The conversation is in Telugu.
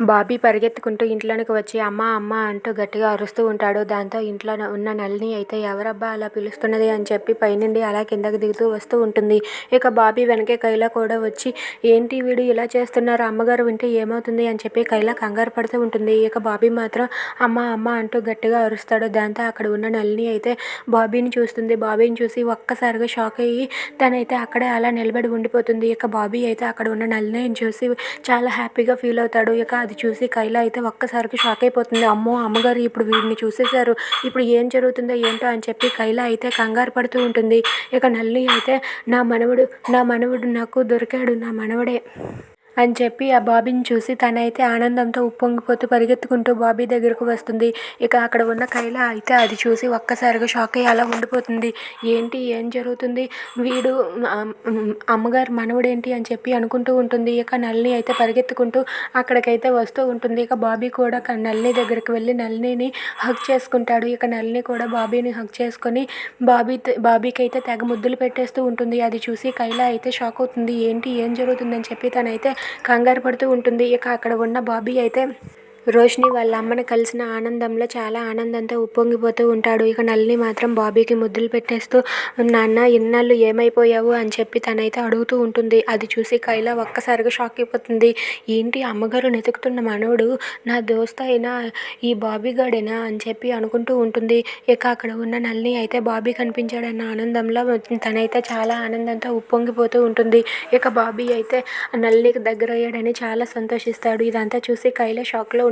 బాబీ పరిగెత్తుకుంటూ ఇంట్లోనికి వచ్చి అమ్మ అమ్మ అంటూ గట్టిగా అరుస్తూ ఉంటాడు. దాంతో ఇంట్లో ఉన్న నళిని అయితే ఎవరబ్బా అలా పిలుస్తున్నది అని చెప్పి పైనుండి అలా కిందకి దిగుతూ వస్తూ ఉంటుంది. ఇక బాబీ వెనకే కైలా కూడా వచ్చి ఏంటి వీడు ఇలా చేస్తున్నారు అమ్మగారు వింటే ఏమవుతుంది అని చెప్పి కైలా కంగారు పడుతూ ఉంటుంది. ఇక బాబీ మాత్రం అమ్మ అమ్మ అంటూ గట్టిగా అరుస్తాడు. దాంతో అక్కడ ఉన్న నళిని అయితే బాబీని చూస్తుంది. బాబీని చూసి ఒక్కసారిగా షాక్ అయ్యి తనైతే అక్కడే అలా నిలబడి ఉండిపోతుంది. ఇక బాబీ అయితే అక్కడ ఉన్న నళినిని చూసి చాలా హ్యాపీగా ఫీల్ అవుతాడు. ఇక అది చూసి కైలా అయితే ఒక్కసారికి షాక్ అయిపోతుంది. అమ్మో అమ్మగారు ఇప్పుడు వీడిని చూసేశారు. ఇప్పుడు ఏం జరుగుతుందో ఏంటో అని చెప్పి కైలా అయితే కంగారు పడుతూ ఉంటుంది. ఇక నల్లి అయితే నా మనవడు నా మనవడు నాకు దొరికాడు నా మనవడే అని చెప్పి ఆ బాబీని చూసి తనైతే ఆనందంతో ఉప్పొంగిపోతూ పరిగెత్తుకుంటూ బాబీ దగ్గరకు వస్తుంది. ఇక అక్కడ ఉన్న కైలా అయితే అది చూసి ఒక్కసారిగా షాక్ అయ్యి అలా ఉండిపోతుంది. ఏంటి ఏం జరుగుతుంది వీడు అమ్మగారు మనవడేంటి అని చెప్పి అనుకుంటూ ఉంటుంది. ఇక నల్ని అయితే పరిగెత్తుకుంటూ అక్కడికైతే వస్తూ ఉంటుంది. ఇక బాబీ కూడా నల్ని దగ్గరికి వెళ్ళి నల్నిని హక్ చేసుకుంటాడు. ఇక నల్ని కూడా బాబీని హక్ చేసుకొని బాబీ బాబీకి అయితే తెగ ముద్దులు పెట్టేస్తూ ఉంటుంది. అది చూసి కైలా అయితే షాక్ అవుతుంది. ఏంటి ఏం జరుగుతుందని చెప్పి తనైతే కంగారు పడుతూ ఉంటుంది. ఇక అక్కడ ఉన్న బాబీ అయితే రోషిని వాళ్ళ అమ్మని కలిసిన ఆనందంలో చాలా ఆనందంతో ఉప్పొంగిపోతూ ఉంటాడు. ఇక నళిని మాత్రం బాబీకి ముద్దులు పెట్టేస్తూ నాన్న ఇన్నాళ్ళు ఏమైపోయావు అని చెప్పి తనైతే అడుగుతూ ఉంటుంది. అది చూసి కైలా ఒక్కసారిగా షాక్ అయిపోతుంది. ఏంటి అమ్మగారు వెతుకుతున్న మనోడు నా దోస్త్ అయినా ఈ బాబీగాడేనా అని చెప్పి అనుకుంటూ ఉంటుంది. ఇక అక్కడ ఉన్న నళిని అయితే బాబీ కనిపించాడన్న ఆనందంలో తనైతే చాలా ఆనందంతో ఉప్పొంగిపోతూ ఉంటుంది. ఇక బాబీ అయితే నళినికి దగ్గరయ్యాడని చాలా సంతోషిస్తాడు. ఇదంతా చూసి కైలా షాక్లో